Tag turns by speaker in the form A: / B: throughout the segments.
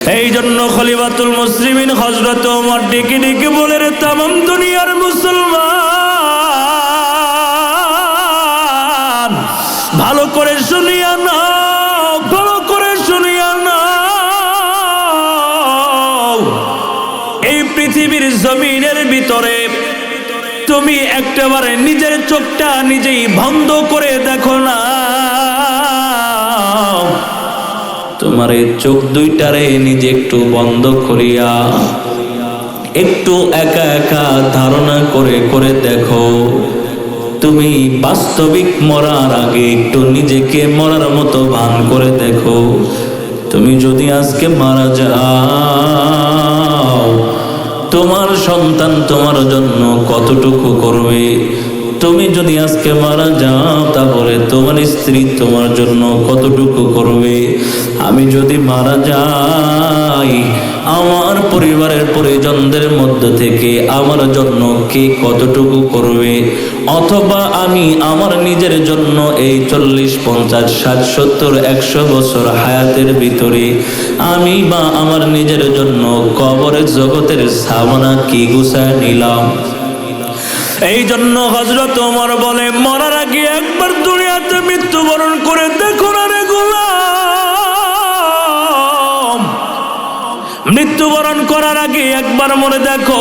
A: এই জন্য খলিফাতুল মুসলিমিন হজরত ওমর ডেকে ডেকে বলে, রে তামাম দুনিয়ার মুসলমান, ভালো করে শুনিয়া না ভালো করে শুনিয়া এই পৃথিবীর জমিনের ভিতরে তুমি একটাবারে নিজের চোখটা নিজেই বন্ধ করে দেখো না। তোমার চোখ দুইটারে নিজে একটু বন্ধ করিয়া, একটু একা একা ধারণা করে করে দেখো। তুমি বাস্তবিক মরার আগে একটু নিজেকে মরার মতো ভান করে দেখো। তুমি যদি আজকে মারা যাও, তোমার সন্তান তোমার জন্য কতটুকু করবে? তুমি যদি আজকে মারা যাও, তাহলে তোমার স্ত্রী তোমার জন্য কতটুকু করবে? আমি যদি মারা যাই, আমার পরিবারের পরিজনদের মধ্য থেকে আমার জন্য কে কতটুকু করবে? অথবা আমি আমার নিজের জন্য এই চল্লিশ, পঞ্চাশ, ষাট, সত্তর, একশো বছর হায়াতের ভিতরে আমি বা আমার নিজের জন্য কবরের জগতের সামনা কি গুছায় নিলাম? এই জন্য হজরত ওমর বলে, মরার আগে একবার দুনিয়াতে মৃত্যুবরণ করে দেখো না রে গোলাম। মৃত্যুবরণ করার আগে একবার মনে দেখো।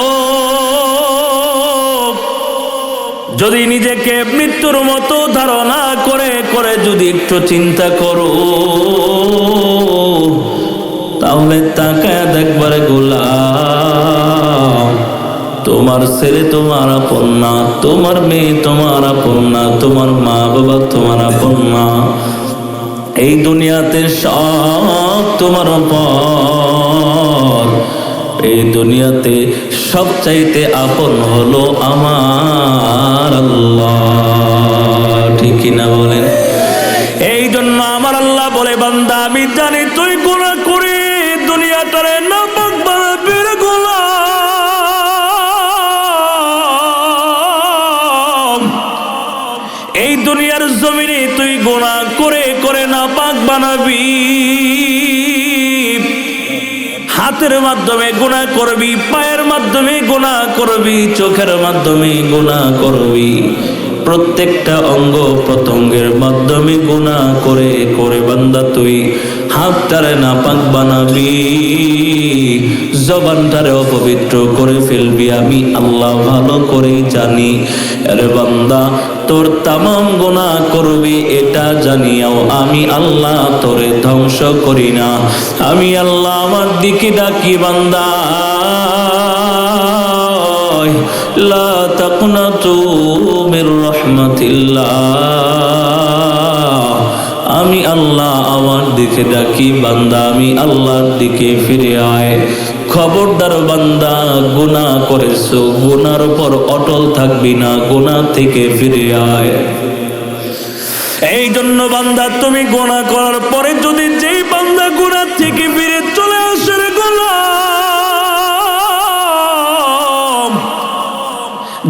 A: যদি নিজেকে মৃত্যুর মতো ধারণা করে করে যদি একটু চিন্তা করো, তাহলে তাকায় দেখবার গোলাম। তোমার ছেলে তোমার আপন না তোমার মেয়ে তোমার আপন না তোমার মা বাবা তোমার আপন না এই দুনিয়াতে সব তোমার এই দুনিয়াতে সব চাইতে আপন হলো আমার আল্লাহ। ঠিক কিনা বলেন? এই জন্য আমার আল্লাহ বলে, বান্দা, আমি জানি তুই গুণা করে দুনিয়াটারে না দুনিয়ার জমিনে তুই গোনা করে করে না পাক বানাবি। হাতের মাধ্যমে গুণা করবি, পায়ের মাধ্যমে গুণা করবি, চোখের মাধ্যমে গুণা করবি। প্রত্যেকটা অঙ্গ প্রত্যঙ্গের মাধ্যমে গুণা করে করে বান্দা তুই হাতটারে না পাক বানাবি। জবানটারে অপবিত্র করে ফেলবি, আমি আল্লাহ ভালো করে জানি। আরে বান্দা তোর তামাম গুণা করবি, এটা জানিয়াও আমি আল্লাহ তোরে ধ্বংস করি না। আমি আল্লাহ আমার দিকে ডাকি বান্দা। আমি আল্লাহ আমার দিকে ডাকি বান্দা, আমি আল্লাহর দিকে ফিরে আয়। খবরদার বান্দা, গুনাহ করেছ। গুনার উপর অটল থাকবি না, গুনাহ থেকে ফিরে আয়। এই জন্য বান্দা, তুমি গোনা করার পরে যদি যেই বান্দা গোনা থেকে ফিরে চলে আসে গোলাম,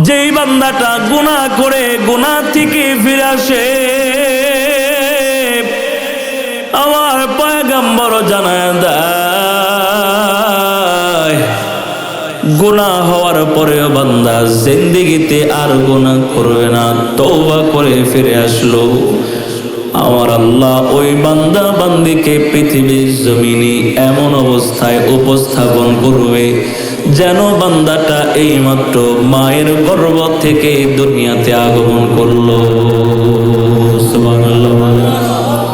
A: যেই বান্দাটা গুনাহ করে গুনাহ থেকে ফিরে আসে, আমার পয়গম্বর জানায় দেয় গুনাহ হওয়ার পরেও বান্দা জিন্দিগিতে আর গুনাহ করবে না তৌবা করে ফিরে আসলো। আমার আল্লাহ ওই বান্দা বান্দিকে পৃথিবীর জমিনে এমন অবস্থায় উপস্থাপন করবে যেন বান্দাটা এইমাত্র মায়ের গর্ভ থেকে দুনিয়াতে আগমন করল।